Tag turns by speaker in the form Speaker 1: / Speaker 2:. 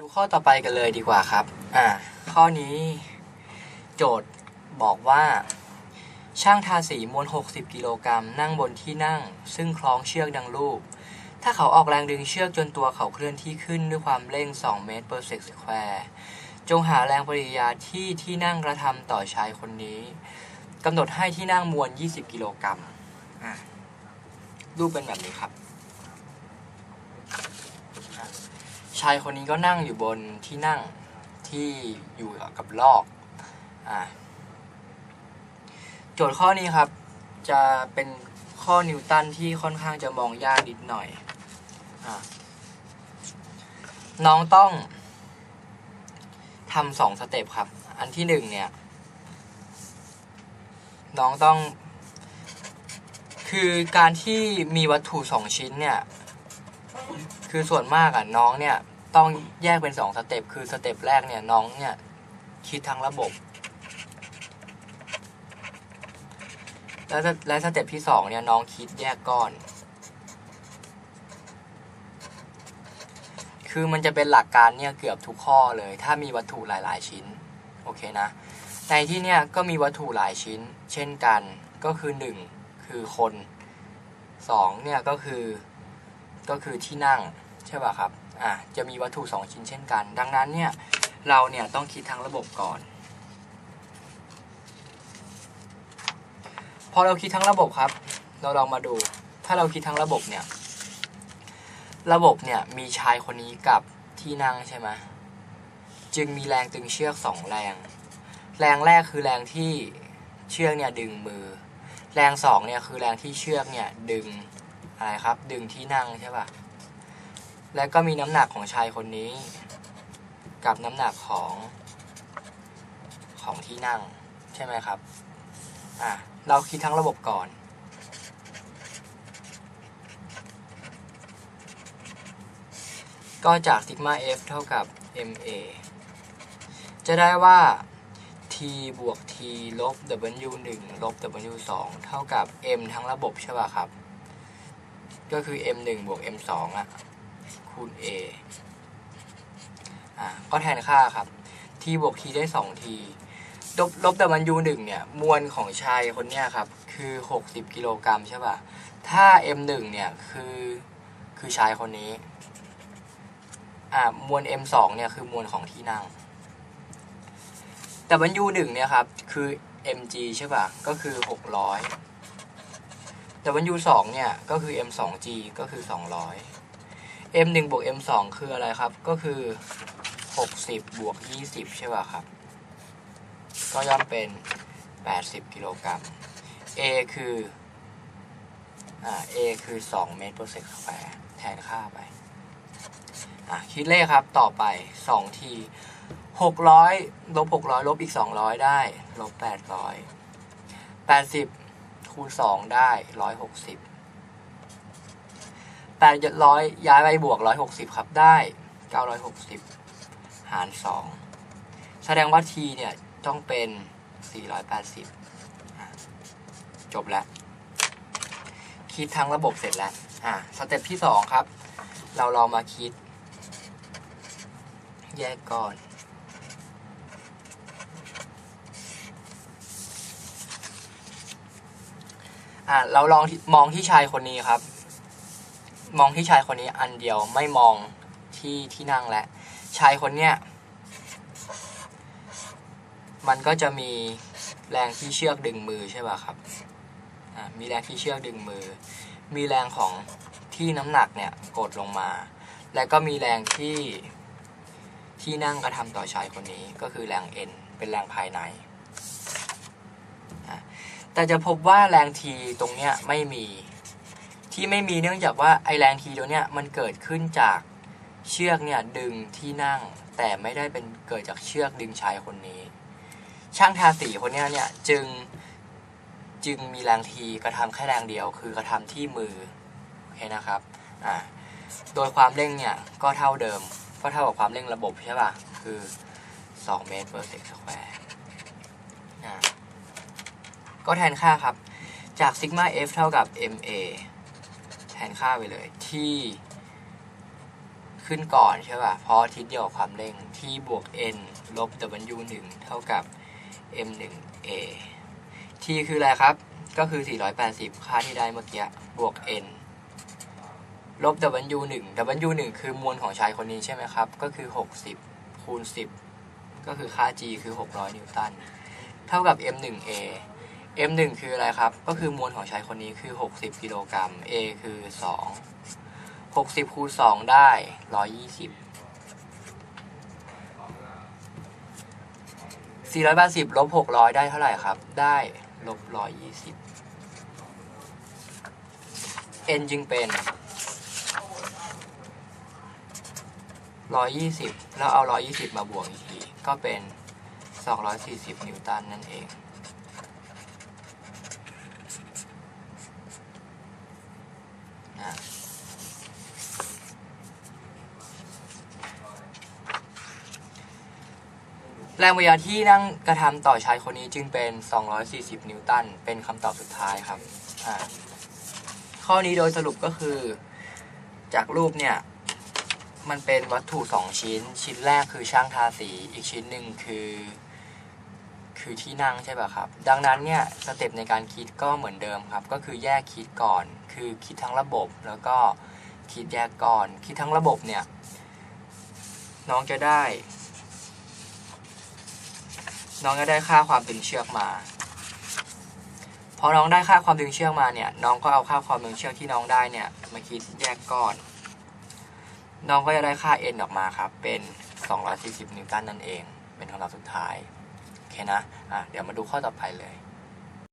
Speaker 1: ดูข้อต่อไปกันเลยดีกว่าครับ อ่า ข้อนี้ โจทย์บอกว่า ช่างทาสีมวล 60 กิโลกรัมนั่งบนที่นั่ง ซึ่งคล้องเชือกดังรูป ถ้าเขาออกแรงดึงเชือกจนตัวเขาเคลื่อนที่ขึ้นด้วยความเร่ง 2 เมตร per sec square จงหาแรงปริยาที่ที่นั่งกระทำต่อชายคนนี้กำหนดให้ที่นั่งมวล 20 กิโลกรัมอะรูปเป็นแบบนี้ครับ ชายคนนี้ก็นั่งอยู่บนที่นั่งที่อยู่กับลอกอ่าโจทย์ข้อนี้ครับ จะเป็นข้อนิวตันที่ค่อนข้างจะมองยากนิดหน่อยอน้องต้องทำสองสเต็ปครับ อันที่หนึ่งเนี่ย น้องต้อง คือการที่มีวัตถุสองชิ้นเนี่ย คือส่วนมากอะน้องเนี่ย ต้องแยกเป็นสองสเต็ปคือสเต็ปแรกเนี่ยน้องเนี่ยคิดทั้งระบบ แล้วสและสเต็ปที่สองเนี่ยน้องคิดแยกก้อน คือมันจะเป็นหลักการเนี่ยเกือบทุกข้อเลย ถ้ามีวัตถุหลาย ๆ ชิ้นโอเคนะในที่เนี่ยก็มีวัตถุหลายชิ้น เช่นกันก็คือหนึ่งคือคนสองเนี่ยก็คือก็คือที่นั่งใช่ป่ะครับ อะจะมีวัตถุสองชิ้นเช่นกัน ดังนั้นเนี่ยเราเนี่ยต้องคิดทั้งระบบก่อน พอเราคิดทั้งระบบครับ เราลองมาดู ถ้าเราคิดทั้งระบบเนี่ย ระบบเนี่ยมีชายคนนี้กับที่นั่งใช่ไหมจึงมีแรงตึงเชือกสองแรง แรงแรกคือแรงที่เชือกเนี่ยดึงมือ แรงสองเนี่ยคือแรงที่เชือกเนี่ยดึงอะไรครับ ดึงที่นั่งใช่ป่ะ แล้วก็มีน้ำหนักของชายคนนี้ กับน้ำหนักของของที่นั่งใช่ไหมครับ อะ เราคิดทั้งระบบก่อน ก็จากซิกมา f เท่ากับ ma จะได้ว่า t บวก t ลบ w 1ลบ w 2เท่ากับ m ทั้งระบบใช่ป่ะครับ ก็คือ m 1บวก m 2อะ คูณ a อะก็แทนค่าครับ t บวก t ได้ 2t ลบลบ w 1เนี่ย มวลของชายคนเนี้ยครับ คือ 60 กิโลกรัมใช่ป่ะ ถ้า m 1 เนี่ย คือคือชายคนนี้ อ่ามวล m 2 เนี่ย คือมวลของที่นั่ง แต่ w 1เนี่ยครับ คือ mg ใช่ป่ะ ก็คือ 600แต่ w 2เนี่ย ก็คือ m 2 g ก็คือ 200 m 1บวก m 2คืออะไรครับ ก็คือ 60 บวก 20 ใช่ป่ะครับ ก็ย่อมเป็น 80 กิโลกรัม a คืออ่า a คือ 2 เมตร per sec square แทนค่าไป อะ คิดเลขครับต่อไป 2 ที 600ลบ600 ลบอีก 200 ได้ลบ800 80 คูณ 2 ได้ 160 800ย้ายไปบวก160ครับได้960หาร2แสดงว่า t เนี่ยต้องเป็น480อะจบแล้ว คิดทั้งระบบเสร็จแล้ว อะสเต็ปที่2ครับ เราลองมาคิด แยกก่อนอะเราลองมองที่ชายคนนี้ครับ มองที่ชายคนนี้อันเดียวไม่มองที่ที่นั่งและ ชายคนเนี้ยมันก็จะมีแรงที่เชือกดึงมือใช่ป่ะครับมีแรงที่เชือกดึงมือ มีแรงของที่น้ำหนักเนี่ยกดลงมา และก็มีแรงที่ที่นั่งกระทำต่อชายคนนี้ก็คือแรง N เป็นแรงภายใน แต่จะพบว่าแรงทีตรงเนี้ยไม่มี ที่ไม่มีเนื่องจากว่าไอแรงทีตัวเนี้ยมันเกิดขึ้นจากเชือกเนี่ยดึงที่นั่ง แต่ไม่ได้เป็นเกิดจากเชือกดึงชายคนนี้ ช่างทาสีคนเนี้ยเนี่ยจึงจึงมีแรงทีกระทำแค่แรงเดียว คือกระทำที่มือโอเคนะครับอ่าโดยความเร่งเนี่ยก็เท่าเดิมก็เท่ากับความเร่งระบบใช่ป่ะคือ2เมตร per sec square อ่าก็แทนค่าครับ จากซิกมา f เท่ากับ ma แทนค่าไปเลยที่ขึ้นก่อนใช่ป่ะ เพราะทิศเดียวกับความเร่งที่บวก n ลบ w 1เท่ากับ m 1 a ที่คืออะไรครับ ก็คือ 480 ค่าที่ได้เมื่อกี้ บวก n ลบ w 1 w 1คือมวลของชายคนนี้ใช่ไหมครับ ก็คือ 60 คูณ 10 ก็คือค่า g คือ 600 นิวตัน เท่ากับ m 1 a m 1 คืออะไรครับ ก็คือมวลของชายคนนี้คือ 60 กิโลกรัม a คือ 2 60คูณ2ได้ 120 480ลบ600 ได้เท่าไหร่ครับ ได้ลบ120 n จึงเป็น 120 แล้วเอา 120 มาบวกอีกที ก็เป็น 240 นิวตันนั่นเอง นะ แรงวิยาที่นั่งกระทำต่อชายคนนี้จึงเป็น 240 นิวตัน เป็นคำตอบสุดท้ายครับ ข้อนี้โดยสรุปก็คือ จากรูปเนี่ย มันเป็นวัตถุสองชิ้น ชิ้นแรกคือช่างทาสี อีกชิ้นหนึ่งคือ คือที่นั่งใช่ป่ะครับ ดังนั้นเนี่ยสเต็ปในการคิดก็เหมือนเดิมครับ ก็คือแยกคิดก่อน คือคิดทั้งระบบแล้วก็คิดแยกก่อน คิดทั้งระบบเนี่ย น้องจะได้ น้องจะได้ค่าความตึงเชือกมาพอน้องได้ค่าความตึงเชือกมาเนี่ย น้องก็เอาค่าความตึงเชือกที่น้องได้เนี่ยมาคิดแยกก้อน น้องก็จะได้ค่า n ออกมาครับ เป็น 240 นิวตันนั่นเอง เป็นคำตอบสุดท้าย เคนะอะเดี๋ยวมาดูข้อต่อไปเลย